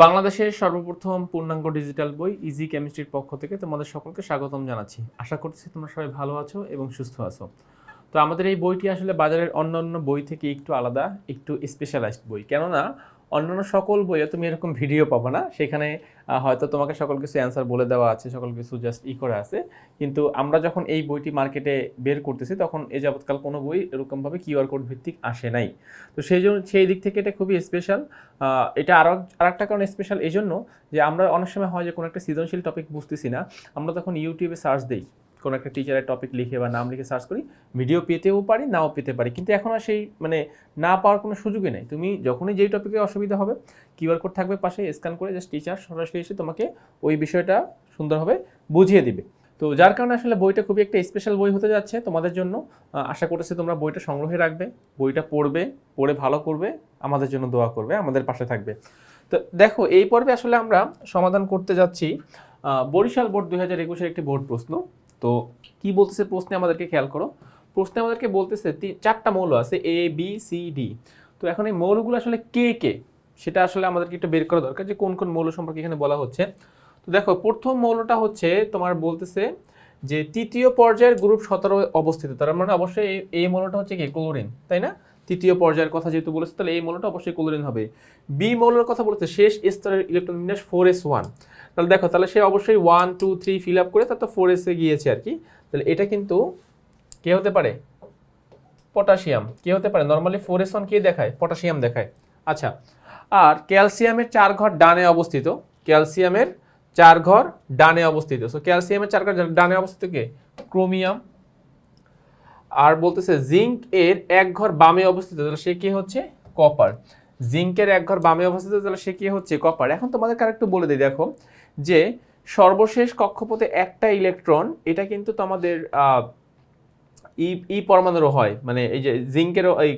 বাংলাদেশের সর্বপ্রথম পূর্ণাঙ্গ ডিজিটাল বই ইজি কেমিস্ট্রির পক্ষ থেকে তোমাদের সকলকে স্বাগতম জানাচ্ছি। আশা করছি তোমরা সবাই ভালো আছো এবং সুস্থ আছো। তো আমাদের এই বইটি আসলে বাজারের অন্যান্য বই থেকে একটু আলাদা, একটু স্পেশালাইজড বই। কেননা অন্যান্য সকল বইয়ে তুমি এরকম ভিডিও পাবে না। সেখানে হয়তো তোমাকে সকল কিছু অ্যান্সার বলে দেওয়া আছে, সকল কিছু জাস্ট ই করে আছে। কিন্তু আমরা যখন এই বইটি মার্কেটে বের করতেছি, তখন এ যাবৎকাল কোনো বই এরকমভাবে কিউআর কোড ভিত্তিক আসে নাই। তো সেই জন্য, সেই দিক থেকে এটা খুবই স্পেশাল এটা আরও আরেকটা কারণ স্পেশাল এই জন্য যে আমরা অনেক সময় হয় যে কোনো একটা সৃজনশীল টপিক বুঝতেছি না। আমরা তখন ইউটিউবে সার্চ দিই। কোনো একটা টিচারের টপিক লিখে বা নাম লিখে সার্চ করি ভিডিও পেতেও পারি, নাও পেতে পারি। কিন্তু এখন আর সেই মানে না পাওয়ার কোনো সুযোগই নেই। তুমি যখনই যেই টপিকে অসুবিধা হবে কিউআর কোড থাকবে পাশে স্ক্যান করে জাস্ট টিচার সরাসরি এসে তোমাকে ওই বিষয়টা সুন্দরভাবে বুঝিয়ে দিবে। তো যার কারণে আসলে বইটা খুবই একটা স্পেশাল বই হতে যাচ্ছে তোমাদের জন্য। আশা করতেছি তোমরা বইটা সংগ্রহে রাখবে, বইটা পড়বে, পড়ে ভালো করবে, আমাদের জন্য দোয়া করবে, আমাদের পাশে থাকবে। তো দেখো, এই পর্বে আসলে আমরা সমাধান করতে যাচ্ছি বরিশাল বোর্ড দুই হাজার একুশের একটি বোর্ড প্রশ্ন। তো কি বলতেছে প্রশ্নে আমাদেরকে খেয়াল করো। প্রশ্নে আমাদেরকে বলতেছে চারটা মৌল আছে এ বি সি ডি তো এখন এই মৌলগুলো আসলে কে কে? সেটা আসলে আমাদেরকে একটু বের করা দরকার যে কোন কোন মৌল সম্পর্কে এখানে বলা হচ্ছে। তো দেখো, প্রথম মৌলটা হচ্ছে তোমার বলতেছে যে তৃতীয় পর্যায়ের গ্রুপ সতেরো অবস্থিত। তার মানে অবশ্যই এই- মৌলটা হচ্ছে কি? ক্লোরিন, তাই না? তৃতীয় পর্যায়ের কথা যেহেতু বলেছে, তাহলে এই মৌলটা অবশ্যই ক্লোরিন হবে। বি মৌলের কথা বলেছে শেষ স্তরের ইলেকট্রন বিন্যাস ফোর এস ওয়ান তাহলে দেখো, তাহলে সে অবশ্যই one two three fill up করে তার তো ফোর এসে গিয়েছে আর কি। তাহলে এটা কিন্তু কে হতে পারে? পটাশিয়াম কে হতে পারে? নর্মালি ফোর এস ওয়ান কে দেখায়? পটাশিয়াম দেখায়। আচ্ছা আর ক্যালসিয়ামের চার ঘর ডানে অবস্থিত। ক্যালসিয়ামের চার ঘর ডানে অবস্থিত। সো ক্যালসিয়ামের চার ঘর ডানে অবস্থিত কে? ক্রোমিয়াম আর বলতেছে জিঙ্ক এর এক ঘর বামে অবস্থিত। তাহলে সে কি হচ্ছে? কপার জিঙ্কের এক ঘর বামে অবস্থিত, তাহলে সে কি হচ্ছে? কপার এখন তোমাদের আরেকটু বলে দিই, দেখো, যে সর্বশেষ কক্ষপথে একটা ইলেকট্রন, এটা কিন্তু তোমাদের ই ই পরমাণুরও হয়। মানে এই যে জিঙ্কেরও, এই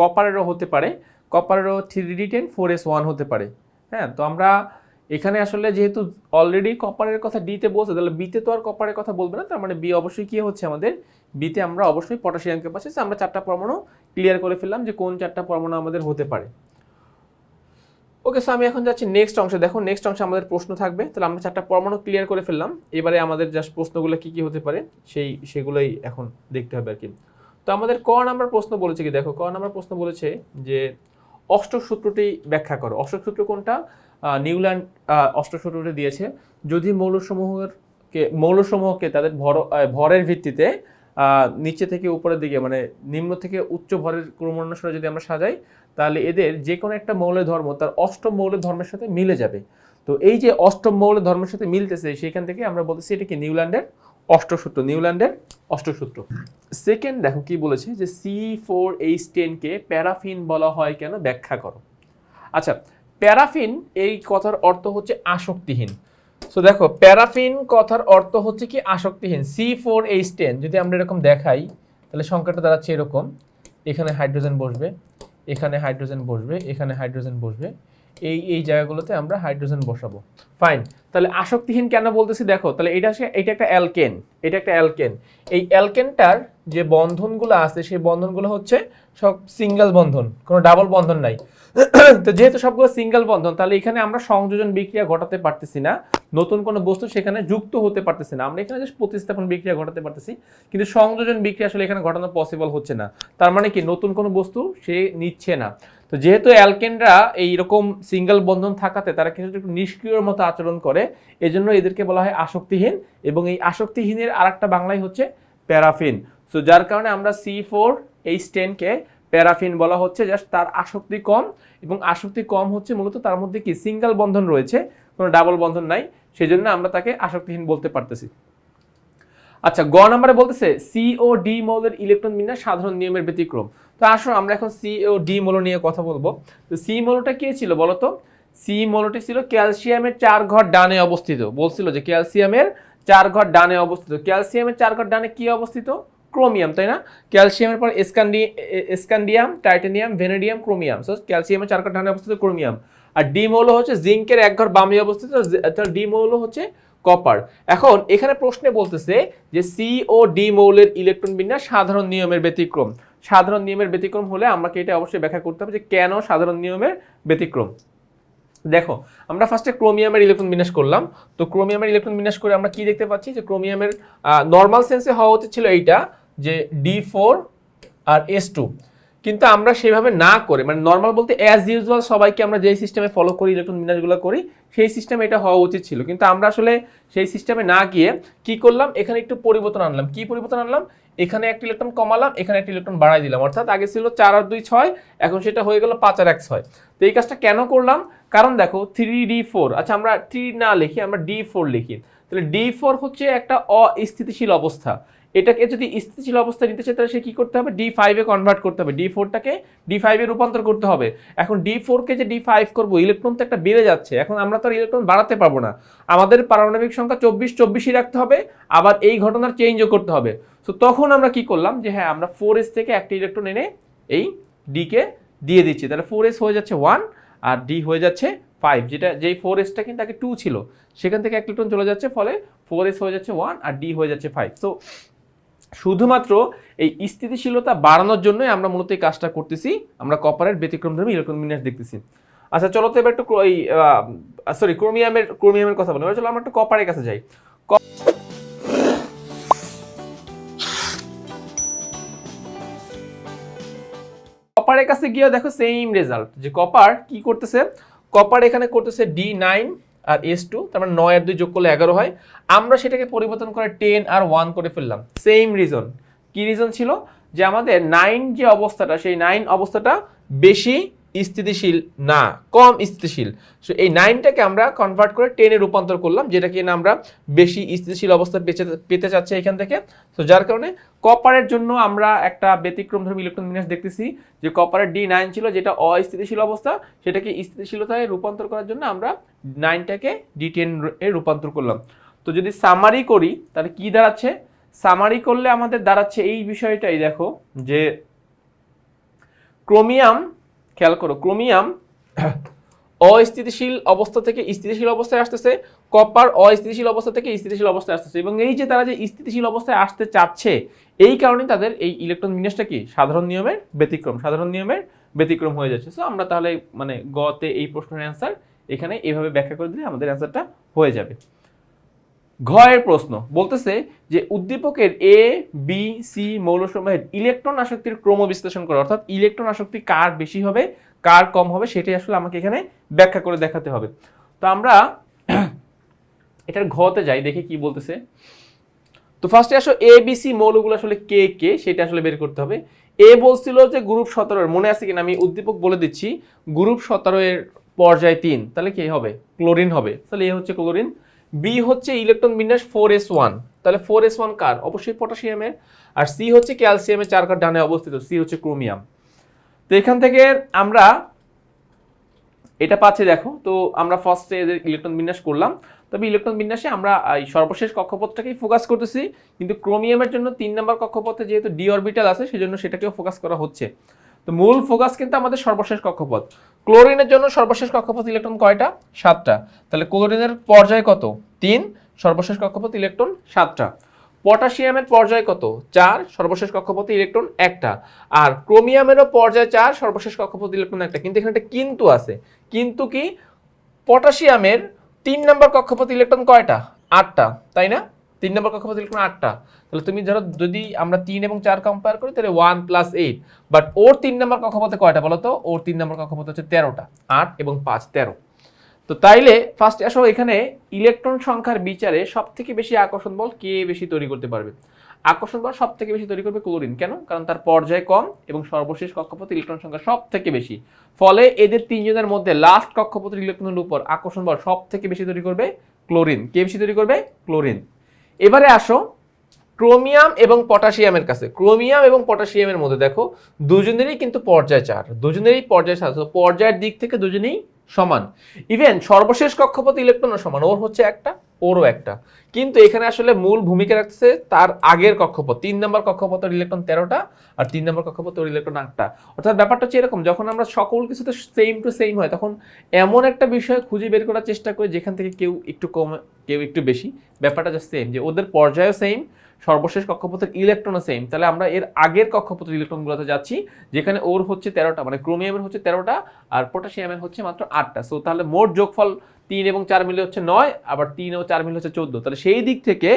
কপারেরও হতে পারে। কপারেরও three D ten, four S one হতে পারে। হ্যাঁ তো আমরা এখানে আসলে যেহেতু অলরেডি কপারের কথা ডিতে বলছে, তাহলে বিতে তো আর কপারের কথা বলবে না। তার মানে বি অবশ্যই কি হচ্ছে আমাদের? বিতে আমরা অবশ্যই পটাশিয়ামকে পাচ্ছি আমরা চারটা পরমাণু ক্লিয়ার করে ফেললাম যে কোন চারটা পরমাণু আমাদের হতে পারে। ওকে সো আমি এখন যাচ্ছি নেক্সট অংশে। দেখো নেক্সট অংশে আমাদের প্রশ্ন থাকবে। তাহলে আমরা চারটা পরমাণু ক্লিয়ার করে ফেললাম। এবারে আমাদের জাস্ট প্রশ্নগুলো কি কি হতে পারে সেই সেগুলোই এখন দেখতে হবে আর কি তো আমাদের ক নাম্বার প্রশ্ন বলেছে কি? দেখো ক নাম্বার প্রশ্ন বলেছে যে অষ্টক সূত্রটি ব্যাখ্যা করো। অষ্টক সূত্র কোনটা নিউল্যান্ড আহ, অষ্টক সূত্রটি দিয়েছে। যদি মৌলসমূহের কে মৌলসমূহকে তাদের ভর ভরের ভিত্তিতে নিচে থেকে উপরের দিকে মানে নিম্ন থেকে উচ্চ ভরের ক্রমানুসারে যদি আমরা সাজাই, তাহলে এদের যে কোনো একটা মৌলের ধর্ম তার অষ্টম মৌলের ধর্মের সাথে মিলে যাবে। তো এই যে অষ্টম মৌলের ধর্মের সাথে মিলতেছে সেখান থেকে আমরা বলতেছি এটা কি নিউল্যান্ডের? অষ্টসূত্র নিউল্যান্ডের অষ্টসূত্র। সেকেন্ড দেখো কি বলেছে যে সি ফোর এইচ টেনকে প্যারাফিন বলা হয় কেন? ব্যাখ্যা করো। আচ্ছা প্যারাফিন এই কথার অর্থ হচ্ছে আসক্তিহীন। সো দেখো, প্যারাফিন কথার অর্থ হচ্ছে কি আসক্তিহীন সি ফোর এইচ টেন যদি আমরা এরকম দেখাই, তাহলে সংখ্যাটা দাঁড়াচ্ছে এরকম, এখানে হাইড্রোজেন বসবে, এখানে হাইড্রোজেন বসবে, এখানে হাইড্রোজেন বসবে, এই এই জায়গাগুলোতে আমরা হাইড্রোজেন বসাবো। ফাইন তাহলে আসক্তিহীন কেন বলতেছি দেখো, তাহলে এটা এটা একটা অ্যালকেন, এটা একটা অ্যালকেন, এই অ্যালকেনটার যে বন্ধনগুলো আছে, সেই বন্ধনগুলো হচ্ছে সব সিঙ্গেল বন্ধন, কোনো ডাবল বন্ধন নাই। তো যেহেতু সবগুলো সিঙ্গেল বন্ধন, তাহলে এখানে আমরা সংযোজন বিক্রিয়া ঘটাতে পারতেছি না নতুন কোনো বস্তু সেখানে যুক্ত হতে পারতেছে না। আমরা এখানে জাস্ট প্রতিস্থাপন বিক্রিয়া ঘটাতে পারতেছি, কিন্তু সংযোজন বিক্রিয়া আসলে এখানে ঘটানো পসিবল হচ্ছে না। তার মানে কি? নতুন কোনো বস্তু সে নিচ্ছে না। তো যেহেতু অ্যালকেনরা এইরকম সিঙ্গেল বন্ধন থাকাতে তারা কিছু একটু নিষ্ক্রিয়র মতো আচরণ করে, এজন্য এদেরকে বলা হয় আসক্তিহীন এবং এই আসক্তিহীনের আর একটা বাংলায় হচ্ছে প্যারাফিন। সো যার কারণে আমরা সি ফোর এইচ টেনকে প্যারাফিন বলা হচ্ছে জাস্ট তার আসক্তি কম এবং আসক্তি কম হচ্ছে মূলত তার মধ্যে কি? সিঙ্গেল বন্ধন রয়েছে। কোনো ডাবল বন্ধন নাই সেই জন্য আমরা তাকে আসক্তিহীন বলতে পারতেছি। আচ্ছা গ নাম্বারে বলতেছে সি ও ডি মৌলের ইলেকট্রন বিন্যাস সাধারণ নিয়মের ব্যতিক্রম। তো আসুন আমরা এখন সি ও ডি মৌল নিয়ে কথা বলব। তো সি মৌলটা কি ছিল বলতো? সি মৌলটি ছিল ক্যালসিয়ামের চার ঘর ডানে অবস্থিত। বলছিল যে ক্যালসিয়ামের চার ঘর ডানে অবস্থিত। ক্যালসিয়ামের চার ঘর ডানে কি অবস্থিত? ক্রোমিয়াম, তাই না? ক্যালসিয়ামের পর এসকান্ডি scandium titanium, vanadium, chromium. So ক্যালসিয়ামের চার ঘর ডানে অবস্থিত ক্রোমিয়াম। আর ডি মৌল হচ্ছে জিঙ্কের এক ঘর বামে অবস্থিত ডি মৌল হচ্ছে কপার। এখন এখানে প্রশ্নে বলতেছে যে সি ও ডি মৌলের ইলেকট্রন বিন্যাস সাধারণ নিয়মের ব্যতিক্রম। সাধারণ নিয়মের ব্যতিক্রম হলে আমাকে এটা অবশ্যই ব্যাখ্যা করতে হবে যে কেন সাধারণ নিয়মের ব্যতিক্রম। দেখো, আমরা ফার্স্টে ক্রোমিয়ামের ইলেকট্রন বিন্যাস করলাম। তো ক্রোমিয়ামের ইলেকট্রন বিন্যাস করে আমরা কি দেখতে পাচ্ছি? যে ক্রোমিয়ামের নর্মাল সেন্সে হওয়া উচিত ছিল এইটা, যে ডি ফোর আর এস টু কিন্তু আমরা সেভাবে না করে মানে নর্মাল বলতে অ্যাজ ইউজুয়াল সবাইকে আমরা যেই সিস্টেমে ফলো করি ইলেকট্রন বিন্যাসগুলো করি, সেই সিস্টেমে এটা হওয়া উচিত ছিল। কিন্তু আমরা আসলে সেই সিস্টেমে না গিয়ে কি করলাম? এখানে একটু পরিবর্তন আনলাম। কি পরিবর্তন আনলাম? এখানে একটা ইলেকট্রন কমালাম, এখানে একটা ইলেকট্রন বাড়াই দিলাম। অর্থাৎ আগে ছিল চার আর দুই ছয়, এখন সেটা হয়ে গেল পাঁচ আর এক ছয়। তো এই কাজটা কেন করলাম? কারণ দেখো থ্রি ডি ফোর আচ্ছা আমরা থ্রি না লিখি, আমরা ডি ফোর লিখি। তাহলে ডি ফোর হচ্ছে একটা অস্থিতিশীল অবস্থা। এটাকে যদি স্থিতিশীল অবস্থা নিতে চায়, তাহলে সে কী করতে হবে? ডি ফাইভে কনভার্ট করতে হবে। ডি ফোরটাকে ডি ফাইভে রূপান্তর করতে হবে। এখন ডি ফোরকে যে ডি ফাইভ করব ইলেকট্রন তো একটা বেড়ে যাচ্ছে। এখন আমরা তো আর ইলেকট্রন বাড়াতে পারব না। আমাদের পারমাণবিক সংখ্যা চব্বিশ চব্বিশই রাখতে হবে, আবার এই ঘটনার চেঞ্জও করতে হবে। সো তখন আমরা কি করলাম যে হ্যাঁ আমরা ফোর এস থেকে একটা ইলেকট্রন এনে এই ডিকে দিয়ে দিচ্ছি। তাহলে ফোর এস হয়ে যাচ্ছে ওয়ান আর ডি হয়ে যাচ্ছে ফাইভ যেটা, যেই ফোর এসটা কিন্তু আগে টু ছিল, সেখান থেকে এক ইলেকট্রন চলে যাচ্ছে, ফলে ফোর এস হয়ে যাচ্ছে ওয়ান আর ডি হয়ে যাচ্ছে ফাইভ তো শুধুমাত্র এই স্থিতিশীলতা বাড়ানোর জন্যই আমরা মূলত এই কাজটা করতেছি। আমরা কপারের ব্যতিক্রমধর্মী ইলেকট্রন বিন্যাস দেখতেছি। আচ্ছা চলো তো এবার একটু এই সরি ক্রোমিয়ামের ক্রোমিয়ামের কথা বলি। চলো আমরা একটু কপারের কাছে যাই। কপারের কাছে গিয়ে দেখো সেম রেজাল্ট যে কপার কি করতেছে? কপার এখানে করতেছে ডি নাইন আর এস টু তার মানে নয় আর দুই যোগ করলে এগারো হয়। আমরা সেটাকে পরিবর্তন করে টেন আর ওয়ান করে ফেললাম। সেম রিজন কি রিজন ছিল? যে আমাদের নাইন যে অবস্থাটা, সেই নাইন অবস্থাটা বেশি স্থিতিশীল না, কম স্থিতিশীল। সো এই নাইনটাকে আমরা কনভার্ট করে টেনে রূপান্তর করলাম যেটাকে না আমরা বেশি স্থিতিশীল অবস্থা পেতে পেতে চাচ্ছি এখান থেকে। তো যার কারণে কপারের জন্য আমরা একটা ব্যতিক্রম ধর্মী ইলেকট্রন বিন্যাস দেখতেছি, যে কপারের ডি নাইন ছিল যেটা অস্থিতিশীল অবস্থা, সেটাকে স্থিতিশীলতায় রূপান্তর করার জন্য আমরা নাইনটাকে ডি টেন এ রূপান্তর করলাম। তো যদি সামারি করি তাহলে কি দাঁড়াচ্ছে? সামারি করলে আমাদের দাঁড়াচ্ছে এই বিষয়টাই দেখো যে ক্রোমিয়াম খেয়াল করো ক্রোমিয়াম অস্থিতিশীল অবস্থা থেকে স্থিতিশীল অবস্থায় আসতেছে কপার অস্থিতিশীল অবস্থা থেকে স্থিতিশীল অবস্থায় আসতেছে। এবং এই যে তারা যে স্থিতিশীল অবস্থায় আসতে চাচ্ছে এই কারণে তাদের এই ইলেকট্রন বিন্যাসটা কি? সাধারণ নিয়মের ব্যতিক্রম সাধারণ নিয়মের ব্যতিক্রম হয়ে যাচ্ছে। সো আমরা তাহলে মানে গতে এই প্রশ্নের অ্যান্সার এখানে এভাবে ব্যাখ্যা করে দিলে আমাদের অ্যান্সারটা হয়ে যাবে। ঘয়ের প্রশ্ন, বলতেছে যে উদ্দীপকের এ বি সি মৌলসমূহের ইলেকট্রন আসক্তির ক্রম বিশ্লেষণ করে, অর্থাৎ ইলেকট্রন আসক্তি কার বেশি হবে, কার কম হবে, সেটাই আসলে আমাকে এখানে ব্যাখ্যা করে দেখাতে হবে। তো আমরা এটার ঘতে যাই, দেখে কি বলতেছে। তো ফার্স্টে আসো এ বি সি মৌলগুলো আসলে কে কে, সেটা আসলে বের করতে হবে। এ বলছিল যে গ্রুপ সতেরোর মনে আছে কিনা? আমি উদ্দীপক বলে দিচ্ছি গ্রুপ সতেরো এর পর্যায় তিন, তাহলে কি হবে? ক্লোরিন হবে। তাহলে এ হচ্ছে ক্লোরিন। বি হচ্ছে ইলেকট্রন বিন্যাস ফোর এস ওয়ান। তাহলে ফোর এস ওয়ান কার? অবশ্যই পটাশিয়ামের আর সি হচ্ছে ক্যালসিয়ামের চার কার ডানে অবস্থিত। সি হচ্ছে ক্রোমিয়াম। তো এখান থেকে আমরা এটা পাচ্ছি, দেখো। তো আমরা ফার্স্টে এদের ইলেকট্রন বিন্যাস করলাম। তবে ইলেকট্রন বিন্যাসে আমরা এই সর্বশেষ কক্ষপথটাকেই ফোকাস করতেছি। কিন্তু ক্রোমিয়ামের জন্য তিন নম্বর কক্ষপথে যেহেতু ডি অরবিটাল আছে, সেজন্য সেটাকেও ফোকাস করা হচ্ছে। তো মূল ফোকাস কিন্তু আমাদের সর্বশেষ কক্ষপথ। ক্লোরিনের জন্য সর্বশেষ কক্ষপথ ইলেকট্রন কয়টা? সাতটা। তাহলে ক্লোরিনের পর্যায় কত? তিন। সর্বশেষ কক্ষপথ ইলেকট্রন সাতটা। পটাশিয়ামের পর্যায় কত? চার। সর্বশেষ কক্ষপথে ইলেকট্রন একটা। আর ক্রোমিয়ামেরও পর্যায় চার, সর্বশেষ কক্ষপথ ইলেকট্রন একটা। কিন্তু এখানে একটা কিন্তু আছে। কিন্তু কি? পটাশিয়ামের তিন নম্বর কক্ষপথ ইলেকট্রন কয়টা? আটটা। তাই না? তিন নম্বর কক্ষপথ ইলেকট্রন আটটা। তাহলে তুমি ধরো যদি আমরা তিন এবং চার কম্পেয়ার করি, তাহলে ওয়ান প্লাস এইট বাট ওর তিন নম্বর কক্ষপথে কয়টা বলো তো? ওর তিন নম্বর কক্ষপথ হচ্ছে তেরোটা, আট এবং পাঁচ তেরো। তো তাইলে ফার্স্ট আসো, এখানে ইলেকট্রন সংখ্যার বিচারে সব থেকে বেশি আকর্ষণ বল কে বেশি তৈরি করতে পারবে? আকর্ষণ বল সব থেকে বেশি তৈরি করবে ক্লোরিন। কেন? কারণ তার পর্যায় কম এবং সর্বশেষ কক্ষপথে ইলেকট্রন সংখ্যা সব থেকে বেশি। ফলে এদের তিনজনের মধ্যে লাস্ট কক্ষপথের ইলেকট্রনের উপর আকর্ষণ বল সব থেকে বেশি তৈরি করবে ক্লোরিন। কে বেশি তৈরি করবে? ক্লোরিন। এবারে আসো, ক্রোমিয়াম এবং পটাশিয়ামের কাছে। ক্রোমিয়াম এবং পটাশিয়ামের মধ্যে দেখো, দুজনেরই কিন্তু পর্যায় চার। দুজনেরই পর্যায় চার পর্যায়ের দিক থেকে দুজনেই সমান। ইভেন সর্বশেষ কক্ষপথ ইলেকট্রনও সমান, ওর হচ্ছে একটা, ওরও একটা। কিন্তু এখানে আসলে মূল ভূমিকা রাখছে তার আগের কক্ষপথ, তিন নম্বর কক্ষপথের ইলেকট্রন তেরোটা আর তিন নম্বর কক্ষপথের ইলেকট্রন আটটা। অর্থাৎ ব্যাপারটা হচ্ছে এরকম, যখন আমরা সকল কিছুতে সেম টু সেম হয়, তখন এমন একটা বিষয় খুঁজে বের করার চেষ্টা করি যেখান থেকে কেউ একটু কম, কেউ একটু বেশি। ব্যাপারটা জাস্ট সেম যে ওদের পর্যায়ও সেম সর্বশেষ কক্ষপথের ইলেকট্রনও সেম তাহলে আমরা এর আগের কক্ষপথের ইলেকট্রনগুলোতে যাচ্ছি, যেখানে ওর হচ্ছে তেরোটা মানে ক্রোমিয়ামের হচ্ছে তেরোটা আর পটাশিয়ামের হচ্ছে মাত্র আটটা। সো তাহলে মোট যোগফল তিন এবং চার মিলে হচ্ছে নয়, আবার তিন ও চার মিলে হচ্ছে চোদ্দ। তাহলে সেই দিক থেকে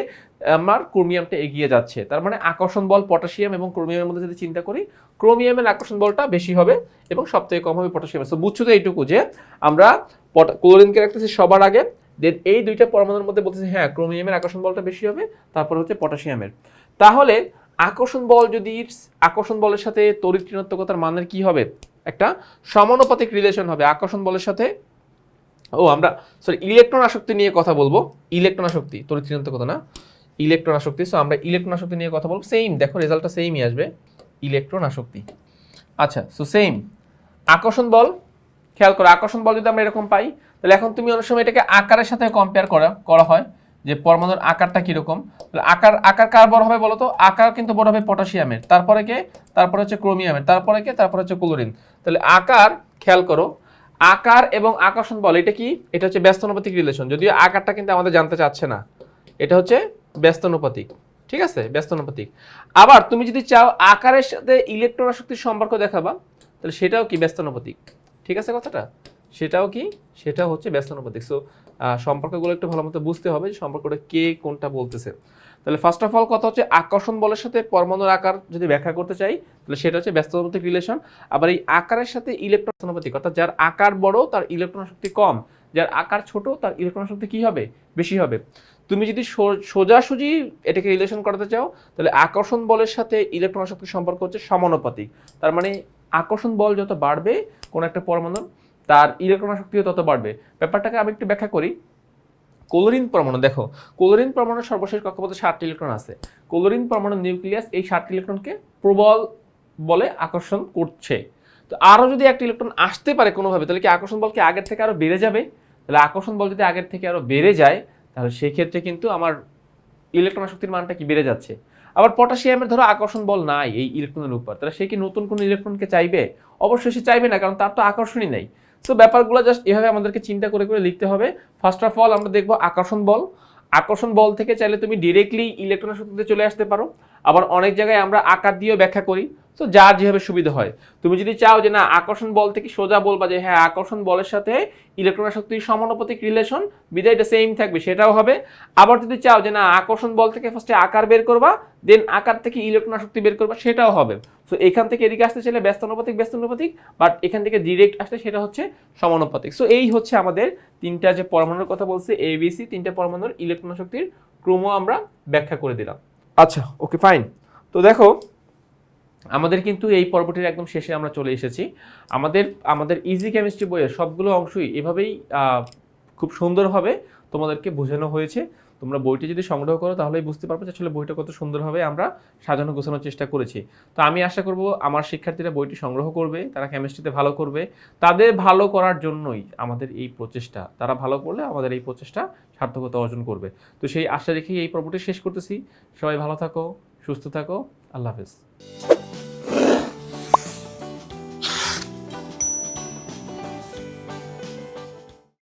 আমার ক্রোমিয়ামটা এগিয়ে যাচ্ছে। তার মানে আকর্ষণ বল পটাশিয়াম এবং ক্রোমিয়ামের মধ্যে যদি চিন্তা করি ক্রোমিয়ামের আকর্ষণ বলটা বেশি হবে এবং সবথেকে কম হবে পটাশিয়ামের সো বুঝছ তো এইটুকু যে আমরা পটা ক্লোরিনকে রাখতেছি সবার আগে দেন এই দুইটা পরমাণুর মধ্যে বলতেছি হ্যাঁ ক্রোমিয়ামের আকর্ষণ বলটা বেশি হবে, তারপর হচ্ছে পটাশিয়ামের। তাহলে আকর্ষণ বল যদি, আকর্ষণ বলের সাথে তড়িৎ ঋণাত্মকতার মানের কি হবে? একটা সমানুপাতিক রিলেশন হবে। আকর্ষণ বলের সাথে, ও, আমরা সরি ইলেকট্রন আসক্তি নিয়ে কথা বলব। ইলেকট্রন আসক্তি, তড়িৎ ঋণাত্মকতা না? ইলেকট্রন আসক্তি সো আমরা ইলেকট্রন আসক্তি নিয়ে কথা বলব। সেম দেখো রেজাল্টটা সেমই আসবে। ইলেকট্রন আসক্তি। আচ্ছা সো সেম আকর্ষণ বল, খেয়াল করো, আকর্ষণ বল যদি আমরা এরকম পাই তাহলে এখন তুমি অনেক সময় এটাকে আকারের সাথে কম্পেয়ার করা করা হয় যে পরমাণুর আকারটা কীরকম। আকার আকার কার বড় হবে বলো তো আকার কিন্তু বড় হবে পটাশিয়ামের। তারপরে কে? তারপরে হচ্ছে ক্রোমিয়ামের। তারপরে কে? তারপরে হচ্ছে ক্লোরিন। তাহলে আকার, খেয়াল করো, আকার এবং আকর্ষণ বল, এটা কি? এটা হচ্ছে ব্যস্তানুপাতিক রিলেশন যদিও আকারটা কিন্তু আমাদের জানতে চাচ্ছে না। এটা হচ্ছে ব্যস্তানুপাতিক। ঠিক আছে? ব্যস্তানুপাতিক। আবার তুমি যদি চাও আকারের সাথে ইলেকট্রন শক্তির সম্পর্ক দেখাবা, তাহলে সেটাও কি? ব্যস্তানুপাতিক। ঠিক আছে কথাটা? সেটাও কি? সেটা হচ্ছে ব্যস্তানুপাতিক সো সম্পর্কগুলো একটু ভালো মতো বুঝতে হবে যে সম্পর্কটা কে কোনটা বলতেছে। তাহলে ফার্স্ট অফ অল কথা হচ্ছে আকর্ষণ বলের সাথে পরমাণুর আকার যদি ব্যাখ্যা করতে চাই, তাহলে সেটা হচ্ছে ব্যস্তানুপাতিক রিলেশন আবার এই আকারের সাথে ইলেকট্রন অনুপাতিক অর্থাৎ যার আকার বড় তার ইলেকট্রন শক্তি কম, যার আকার ছোট তার ইলেকট্রন শক্তি কি হবে? বেশি হবে। তুমি যদি সোজাসুজি এটাকে রিলেশন করাতে চাও, তাহলে আকর্ষণ বলের সাথে ইলেকট্রন শক্তির সম্পর্ক হচ্ছে সমানুপাতিক। তার মানে আকর্ষণ বল যত বাড়বে, কোন একটা পরমাণুর তার ইলেকট্রন শক্তিও তত বাড়বে। ব্যাপারটাকে আমি একটু ব্যাখ্যা করি। কোলোরিন পরমাণু, দেখো, কোলোরিন পরমাণুর সর্বশেষ কক্ষপথে ষাটটি ইলেকট্রন আছে। কোলোরিন পরমাণু নিউক্লিয়াস এই ষাটটি ইলেকট্রনকে প্রবল বলে আকর্ষণ করছে। তো আরও যদি একটা ইলেকট্রন আসতে পারে কোনোভাবে, তাহলে কি আকর্ষণ বল কি আগের থেকে আরও বেড়ে যাবে? তাহলে আকর্ষণ বল যদি আগের থেকে আরও বেড়ে যায়, তাহলে সেক্ষেত্রে কিন্তু আমার ইলেকট্রন শক্তির মানটা কি বেড়ে যাচ্ছে? আবার পটাশিয়ামের ধরো আকর্ষণ বল নাই এই ইলেকট্রনের উপর, তাহলে সে কি নতুন কোনো ইলেকট্রনকে চাইবে? অবশ্যই সে চাইবে না, কারণ তার তো আকর্ষণই নেই। সো ব্যাপারগুলো জাস্ট এভাবে আমাদেরকে চিন্তা করে করে লিখতে হবে। ফার্স্ট অফ অল আমরা দেখব আকর্ষণ বল। আকর্ষণ বল থেকে চাইলে তুমি ডিরেক্টলি ইলেকট্রনের শক্তিতে চলে আসতে পারো। আবার অনেক জায়গায় আমরা আকার দিয়েও ব্যাখ্যা করি। তো যার যেভাবে সুবিধা হয়। তুমি যদি চাও যে না, আকর্ষণ বল থেকে সোজা বলবা যে হ্যাঁ আকর্ষণ বলের সাথে ইলেকট্রনের শক্তির সমানুপাতিক রিলেশন বিদায় এটা সেম থাকবে, সেটাও হবে। আবার যদি চাও যে না, আকর্ষণ বল থেকে ফার্স্টে আকার বের করবা দেন আকার থেকে ইলেকট্রন শক্তি বের করবা, সেটাও হবে। সো এখান থেকে এদিকে আসতে চাইলে ব্যস্তানুপাতিক ব্যস্তানুপাতিক বাট এখান থেকে ডিরেক্ট আসলে সেটা হচ্ছে সমানুপাতিক। সো এই হচ্ছে আমাদের তিনটা যে পরমাণুর কথা বলছে এবিসি তিনটা পরমাণুর ইলেকট্রন শক্তির ক্রম আমরা ব্যাখ্যা করে দিলাম। আচ্ছা ওকে ফাইন তো দেখো আমাদের কিন্তু এই পর্বটির একদম শেষে আমরা চলে এসেছি। আমাদের আমাদের ইজি কেমিস্ট্রি বইয়ের সবগুলো অংশই এভাবেই খুব সুন্দরভাবে তোমাদেরকে বোঝানো হয়েছে। তোমরা বইটি যদি সংগ্রহ করো তাহলেই বুঝতে পারবে যে আসলে বইটা কত সুন্দরভাবে আমরা সাজানো গোছানোর চেষ্টা করেছি। তো আমি আশা করব আমার শিক্ষার্থীরা বইটি সংগ্রহ করবে, তারা কেমিস্ট্রিতে ভালো করবে। তাদের ভালো করার জন্যই আমাদের এই প্রচেষ্টা, তারা ভালো করলে আমাদের এই প্রচেষ্টা সার্থকতা অর্জন করবে। তো সেই আশা রেখেই এই পর্বটি শেষ করতেছি। সবাই ভালো থাকো, সুস্থ থাকো, আল্লাহ হাফেজ।